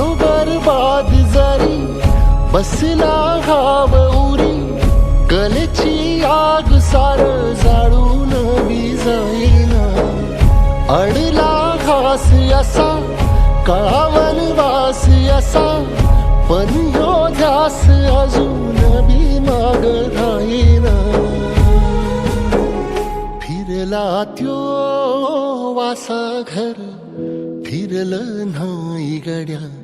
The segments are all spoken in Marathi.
बरबाद जरी बसला हाव उरी कलेची आग सार जाळून जाईना अडला घास असा कळावन वास असा पण यो ध्यास अजून बी माग राहीना. फिरला त्यो वासा घर फिरलं नाही गड्या.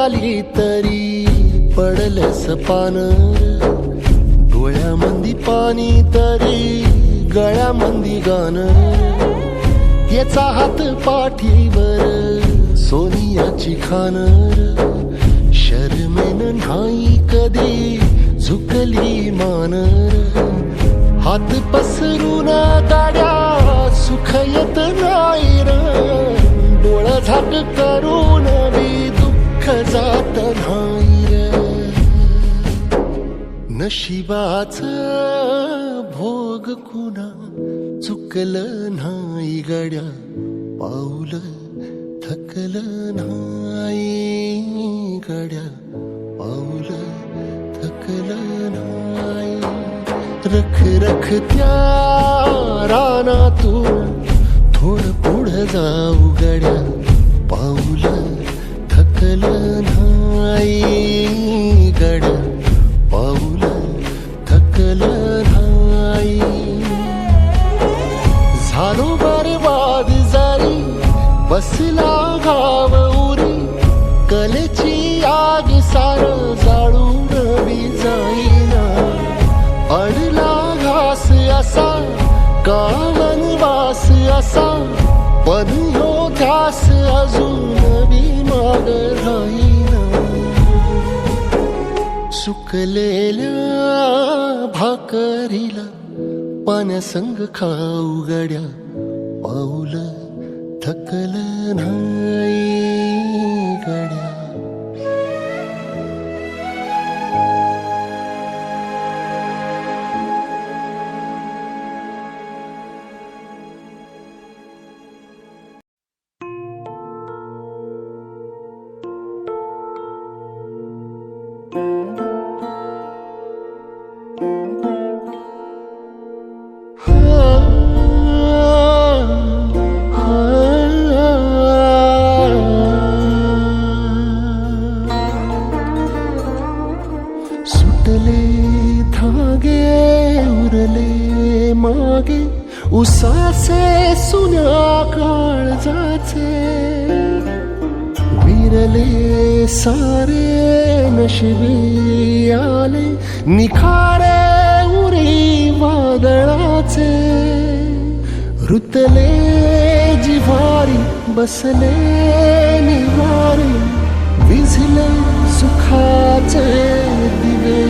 आली तरी पडलस पान डोळ्यामंदी पाणी तरी गळ्यामंदी गाणं याचा हात पाठीवर सोनियाची खान. शर्मेन नाही कधी झुकली मान. हात पसरून गाड्या सुख येत नाही डोळा झाक करून बी जात नाही नशिबाच भोग कुणा चुकलं नाही गड्या पाऊल थकल नाही गड्या पाऊल थकल नाही. रख रख त्या रानातून थोड पुढ जाऊ गड्या. थकलं नाही गड पाऊल थकलं नाही झालो बरबाद जरी बसला घाव उरी कलेची आग सार जाळून बी जाईना. अडला घास असा कावन वास असा पण हो ध्यास अजून मी माग राहीन. सुकलेल्या भाकरीला पाण्यासंग खाऊ गड्या पाऊल थकल नाही गड्या. बसले निवारे विझले सुखाचे दिवे.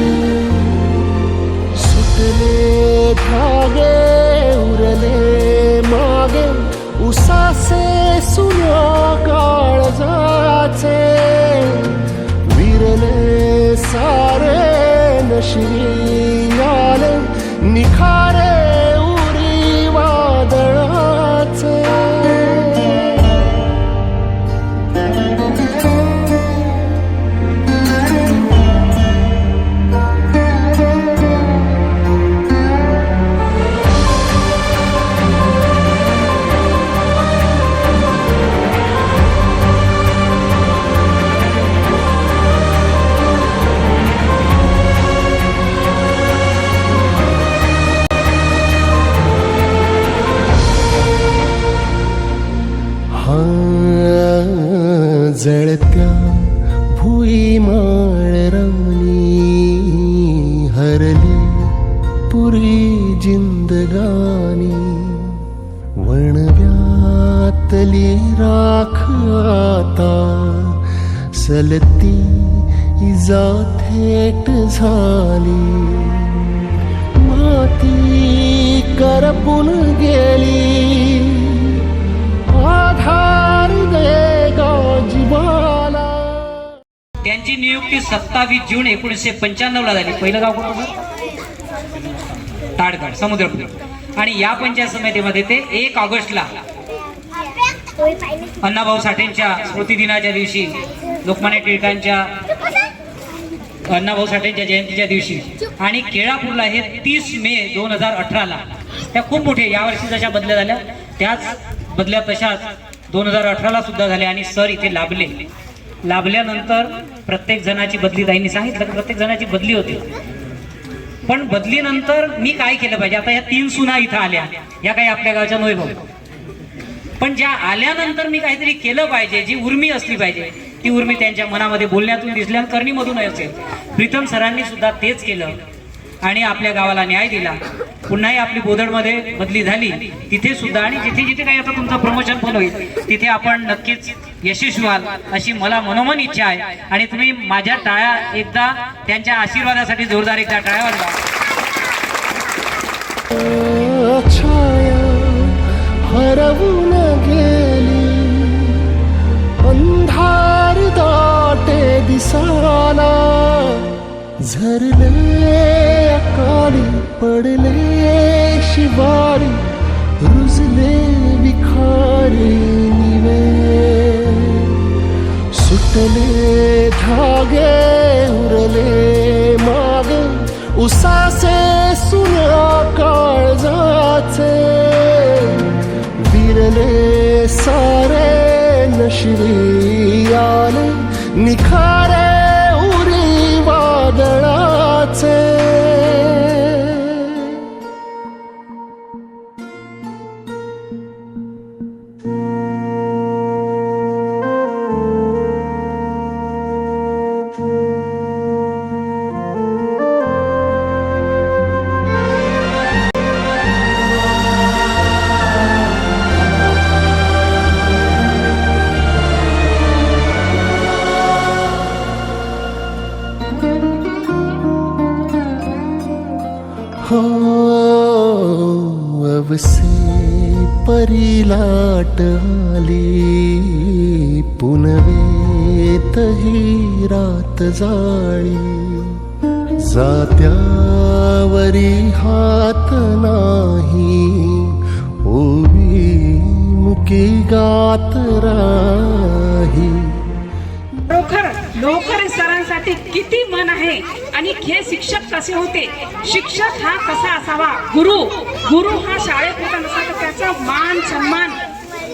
सुटले धागे उरले मागे उसासे सुन्या काळजाचे विरले सारे नशिनी आले जळत्या भुई माळ हरली पुरी जिंदगानी. वणव्यातली राख आता सलती इजा थेट झाली. माती करपून गेली त्यांची नियुक्ती सत्तावीस जून एकोणीसशे पंच्याण्णव ला झाली. पहिलं गाव कोणतं ताडगड समुद्रपूर. आणि या पंचायत समितीमध्ये ते एक ऑगस्टला अण्णाभाऊ साठेंच्या स्मृती दिनाच्या दिवशी लोकमान्य टिळकांच्या अण्णाभाऊ साठेंच्या जयंतीच्या दिवशी आणि केळापूरला हे तीस मे दोन हजार अठराला. त्या खूप मोठे यावर्षी जशा बदल्या झाल्या त्याच बदल्या तशाच दोन हजार अठराला सुद्धा झाल्या आणि सर इथे लाभले. लाभल्यानंतर प्रत्येक जणाची बदली ताईंनी सांगितलं की प्रत्येक जणाची बदली होती. पण बदलीनंतर मी काय केलं पाहिजे? आता या तीन सुना इथं आल्या. या काही आपल्या गावच्या नोय भाऊ. पण ज्या आल्यानंतर मी काहीतरी केलं पाहिजे जी उर्मी असली पाहिजे ती उर्मी त्यांच्या मनामध्ये बोलण्यातून दिसल्या करणीमधून असेल. प्रीतम सरांनी सुद्धा तेच केलं. आणि आपल्या गावाला न्याय दिला. पुन्हाही आपली बोदडमध्ये बदली झाली. तिथे सुद्धा आणि जिथे जिथे काही आता तुमचं प्रमोशन पण होईल तिथे आपण नक्कीच यशस्वी व्हाल अशी मला मनोमन इच्छा आहे. आणि तुम्ही माझ्या टाळ्या एकदा त्यांच्या आशीर्वादासाठी जोरदार एकदा टाळ्या वाजवा. गेली. अंधार दाटे दिसाला. झरले अकाली पडले शिवारी रुजले विखारी निवे. सुटले धागे उरले मागे उसासे सुन्या काळजाचे विरले सारे नशिरी आले निखा ही रात जाळी. जात्यावरी हात नाही ओवी मुकी गात राही. खरोखर लोकर सरांसाठी किती मन आहे आणि हे शिक्षक कसे होते? शिक्षक हा कसा असावा? गुरु गुरु हा शाळेत होता नसा तर त्याचा मान सन्मान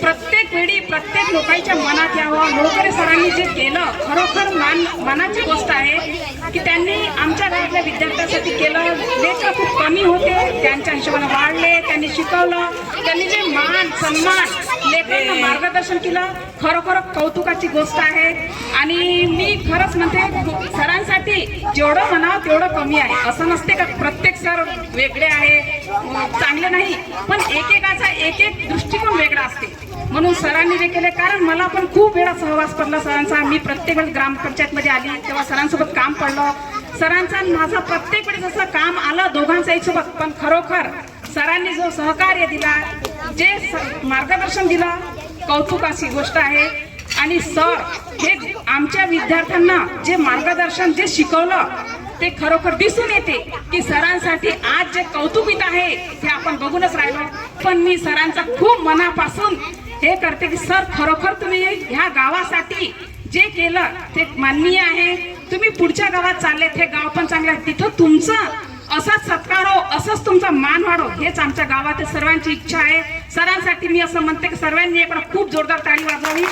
प्रत्येक वेळी प्रत्येक लोकांच्या मनात यावं. लोकरे सरांनी जे केलं खरोखर मान मानाची गोष्ट आहे की त्यांनी आमच्या आपल्या विद्यार्थ्यांसाठी केलं. लेखा खूप कमी होते त्यांच्या हिशोबाने वाढले त्यांनी शिकवलं. त्यांनी जे मान सन्मान लेकरांना मार्गदर्शन केलं खरोखर कौतुकाची गोष्ट आहे. आणि मी खरंच म्हणते सरांसाठी जेवढं म्हणावं तेवढं कमी आहे. असं नसते का प्रत्येक सर वेगळे आहे? चांगले नाही पण एकेकाचा एक एक दृष्टिकोन वेगळा असते. म्हणून सरांनी जे केले कारण मला पण खूप वेळा सहवास पडला सरांचा. मी प्रत्येक वेळेस ग्रामपंचायतमध्ये आली तेव्हा सरांसोबत काम पडलं. सरांचा माझा माझं प्रत्येक वेळेस असं काम आलं दोघांचा सोबत पण खरोखर सरांनी जो सहकार्य दिला जे स- मार्गदर्शन दिलं कौतुकाची गोष्ट आहे. आणि सर हे आमच्या विद्यार्थ्यांना जे मार्गदर्शन जे शिकवलं ते खरोखर दिसून येते की सरांसाठी आज जे कौतुकित आहे ते आपण बघूनच राहिलो. पण मी सरांचा खूप मनापासून हे करते की सर खरोखर तुम्ही ह्या गावासाठी जे केलं ते माननीय आहे. तुम्ही पुढच्या गावात चालले हे गाव पण चांगलं आहे. तिथं तुमचं असाच सत्कार हो असंच तुमचा मान वाढो. हेच आमच्या गावातील सर्वांची इच्छा आहे. सरांसाठी मी असं म्हणते की सर्वांनी एक खूप जोरदार ताळी वाजवावी.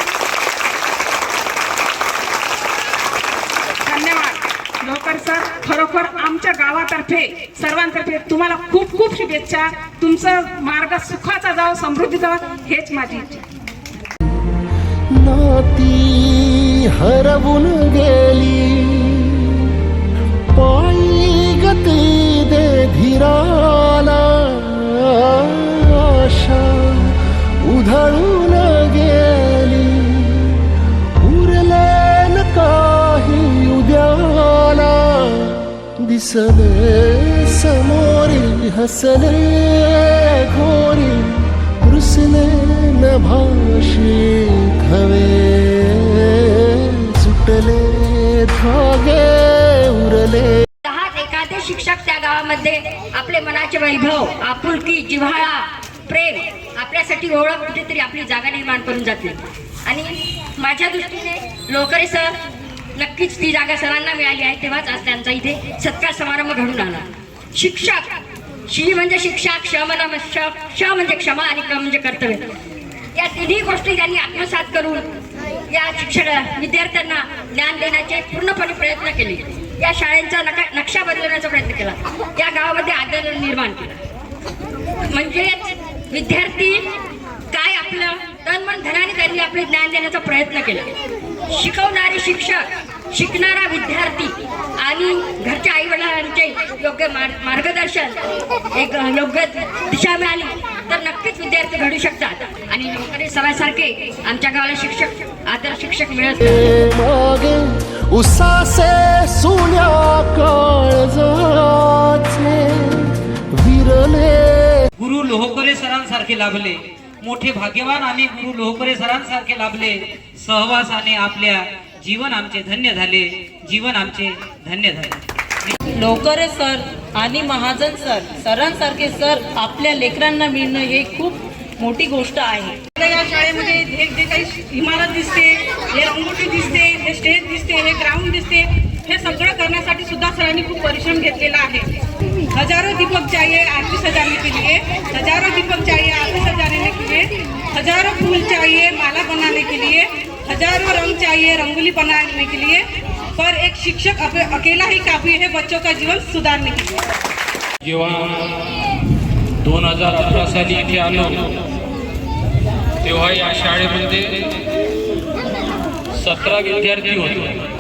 धन्यवाद सर खरोखर आमच्या गावातर्फे सर्वांतर्फे तुम्हाला खूप खूप शुभेच्छा. तुमचं मार्ग सुखाचा जाव समृद्धीचा जावं हेच माझी नाती हरवून गेली. पायी गती दे धीराला आशा. उधळून दिसले समोरील हसले घोरी रुसले न भाषी हवे सुटले धागे उरले. दहा एखादे शिक्षक त्या गावामध्ये आपले मनाचे वैभव आपुलकी जिव्हाळा प्रेम आपल्यासाठी ओळख कुठेतरी आपली जागा निर्माण करून जाते. आणि माझ्या दृष्टीने लोकरे सर नक्कीच ती जागा सरांना मिळाली आहे तेव्हाच आज त्यांचा इथे सत्कार समारंभ घडून आला. शिक्षक शी म्हणजे शिक्षा क्ष म्हणजे श क्ष म्हणजे क्षमा आणि क म्हणजे कर्तव्य. या तिन्ही गोष्टी त्यांनी आत्मसात करून या शिक्षक विद्यार्थ्यांना ज्ञान देण्याचे पूर्णपणे प्रयत्न केले. या शाळेचा नका नक्षा बदलवण्याचा प्रयत्न केला. या गावामध्ये आदर निर्माण केलं. म्हणजेच विद्यार्थी काय आपलं तन मन धनाने त्यांनी आपले ज्ञान देण्याचा प्रयत्न केला. शिकवणारे शिक्षक शिकणारा विद्यार्थी आणि घरच्या आई वडिलांचे योग्य मार्ग- मार्गदर्शन एक योग्य दिशा मिळाली तर नक्कीच विद्यार्थी घडू शकतात. आणि लोकांनी सरांसारखे आमच्या गावाला शिक्षक आदर शिक्षक मिळत उसासे सुन्या विरले. गुरु लोहकरे सरांसारखे लाभले मोठे भाग्यवान आम्ही गुरु लोहकरे सरांसारखे लाभले. सहवासाने आपल्या जीवन आमचे धन्य झाले. जीवन आमचे धन्य झाले. लोकरे सर आणि महाजन सर सरांसारखे सर आपल्या लेकरांना मिळणं हे खूप मोठी गोष्ट आहे. या शाळेमध्ये हे जे काही इमारत दिसते हे रंगोटी दिसते हे स्टेज दिसते हे ग्राउंड दिसते हे सगळं करण्यासाठी सुद्धा सरांनी खूप परिश्रम घेतलेला आहे. हजारो दीपक चाहिए आरती सजाने के लिए हजारों दीपक चाहिए आरती सजाने के लिए हजारों फूल चाहिए माला बनाने के लिए हजारों रंग चाहिए रंगोली बनाने के लिए। पर एक शिक्षक अकेला ही काफी है बच्चों का जीवन सुधारने के लिए। जेव्हा दोन हजार अठरा साली इथे आलो तेव्हा या शाळेमध्ये सतरा विद्यार्थी होते.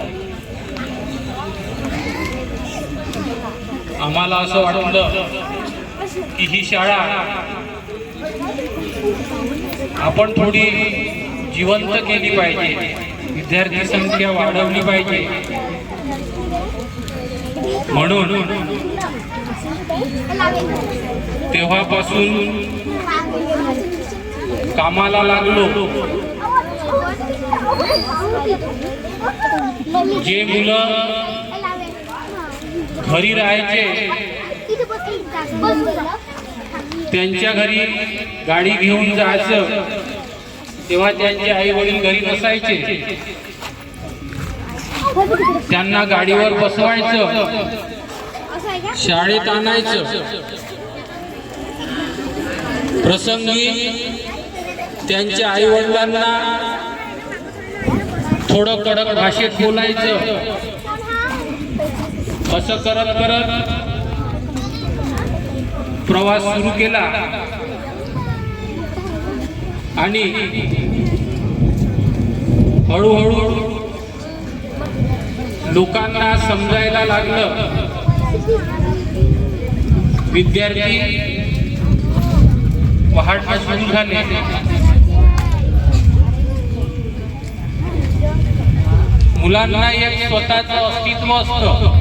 आम्हाला असं वाटलं की ही शाळा आपण थोडी जिवंत केली पाहिजे. विद्यार्थी संख्या वाढवली पाहिजे. म्हणून तेव्हापासून कामाला लागलो. जे मुलं घरी राहायचे त्यांच्या घरी गाडी घेऊन जायचं. तेव्हा त्यांचे आई वडील घरी नसायचे त्यांना गाडीवर बसवायचं. शाळेत आणायचं. प्रसंगी त्यांच्या आई वडिलांना थोडं कडक भाषेत बोलायचं. असं करत करत प्रवास सुरू केला. आणि हळूहळू लोकांना समजायला लागलं. विद्यार्थी वाढणं सुरू झाले मुलांना एक स्वतःचं अस्तित्व असतं.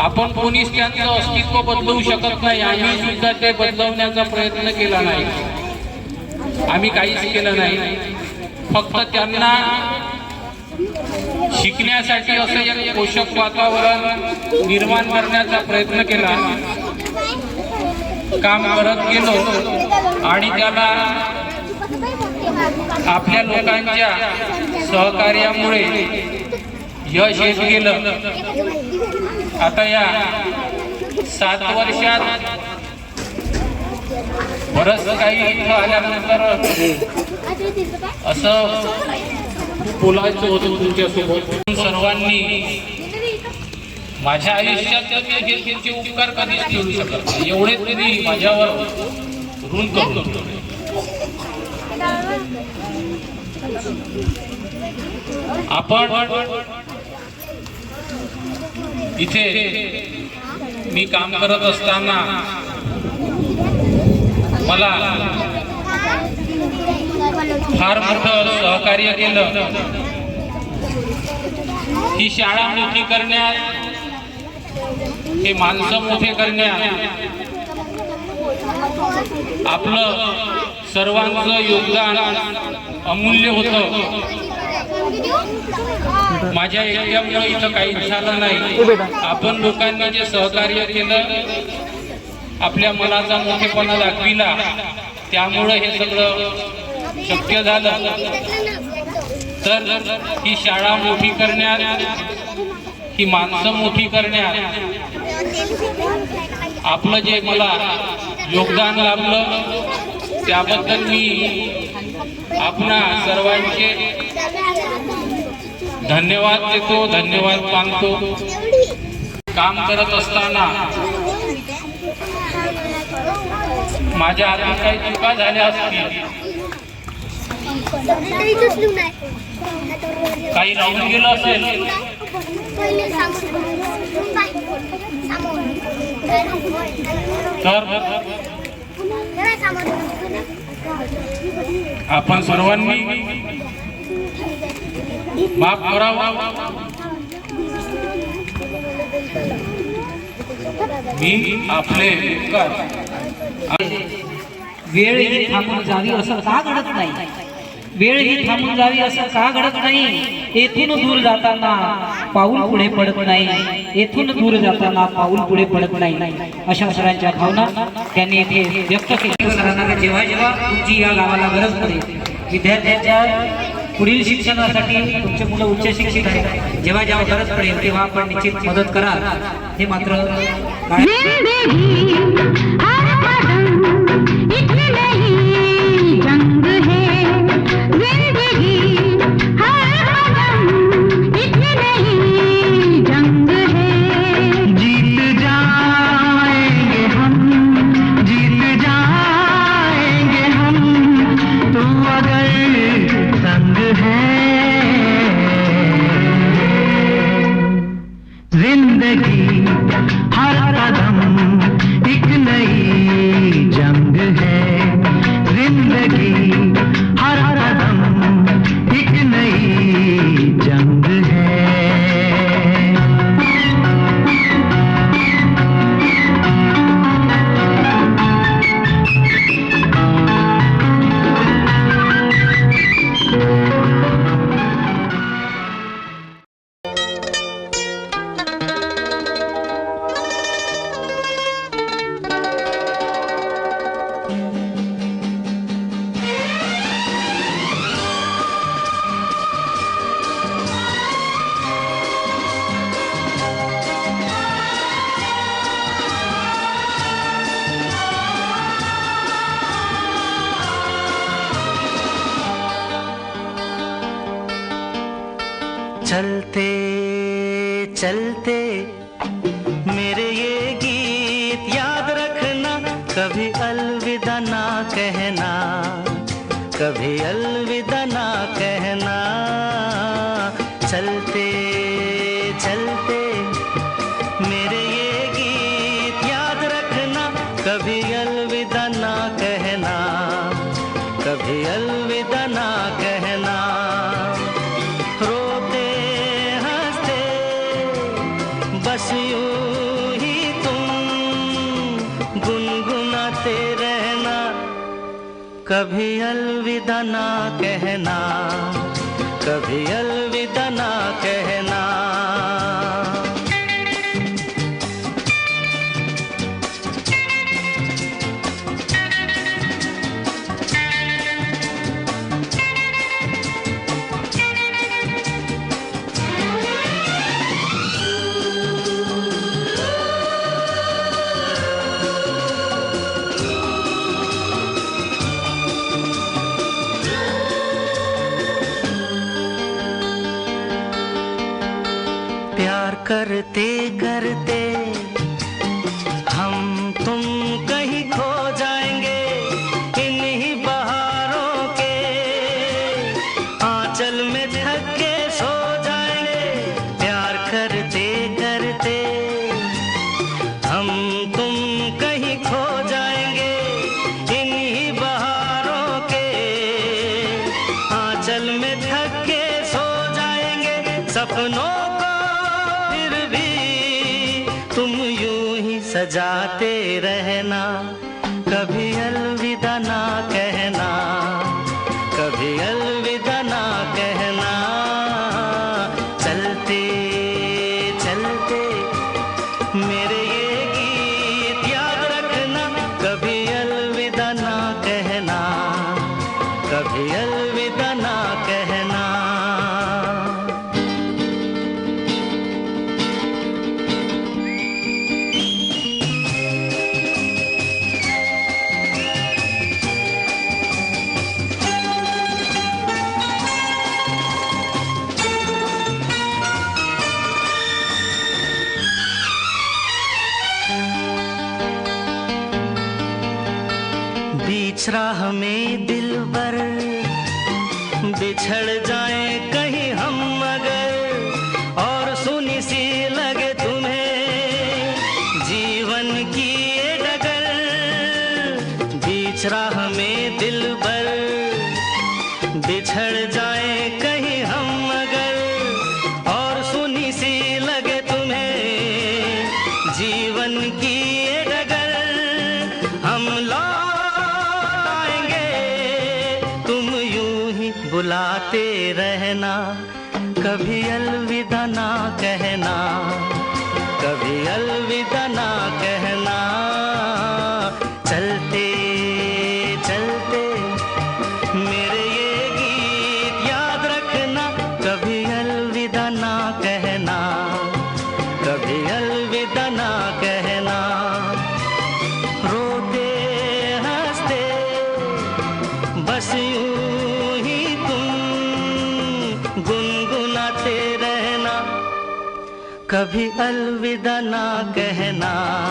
आपण कोणीच त्यांचं अस्तित्व बदलवू शकत नाही. आम्ही सुद्धा ते बदलवण्याचा प्रयत्न केला नाही. आम्ही काहीच केलं नाही. फक्त त्यांना शिकण्यासाठी असं एक पोषक वातावरण निर्माण करण्याचा प्रयत्न केला. काम करत गेलो आणि त्याला आपल्या लोकांच्या सहकार्यामुळे यश येत गेलं. आता या सात वर्षात बरंच काही इथं आल्यानंतर असं बोलायचं होतं तुमच्यासोबत. सर्वांनी माझ्या आयुष्यात तर त्यांचे उपकार कधीच करू शकत एवढे तरी माझ्यावर ऋण करू आपण इथे मी काम करत असताना मला फार मोठं सहकार्य केलं. ही शाळा मोठी करण्यात हे माणसं मोठे करण्यात आपलं सर्वांचं योगदान अमूल्य होतं. माझ्या एकट्यामुळे इथं काही झालं नाही. आपण लोकांनी जे सहकार्य केलं आपल्या मनाचा मोठेपणा दाखविला त्यामुळं हे सगळं शक्य झालं. तर ही शाळा मोठी करण्यात ही माणसं मोठी करण्यात आपलं जे मला योगदान लाभलं त्याबद्दल मी आपणा सर्वांचे धन्यवाद देतो धन्यवाद मानतो. काम करत असताना माझ्या हातून काही चुका झाल्या असतील. काही राहून गेलं असेल? तर? आपण सर्वांनी माफ करावा मी आपले वेळ ही थांबून जावी असं का घडत नाही? वेळ ही थांबून जावी असं का घडत नाही? येथून दूर जाताना पाऊल पुढे पडत नाही. येथून दूर जाताना पाऊल पुढे पडत नाही. अशा सरांच्या भावना त्यांनी येथे व्यक्त केली सरांना जेव्हा जेव्हा तुमची या गावाला गरज पडेल विद्यार्थ्यांच्या पुढील शिक्षणासाठी तुमचे मुलं उच्च शिक्षित आहेत. जेव्हा जेव्हा गरज पडेल तेव्हा आपण निश्चित मदत कराल. हे मात्र चलते चलते। मेरे ये गीत याद रखना, कभी अलविदा ना कहना। कभी अलविदा ना कहना। रोते, हँसते, बस यूँ ही तुम गुनगुनाते रहना। कभी अलविदा ना कहना। सजाते रहना कभी अलविदा ना कह राह में दिल बर बिछड़ जाए कर... अलविदा ना कभी अलविदा ना कहना।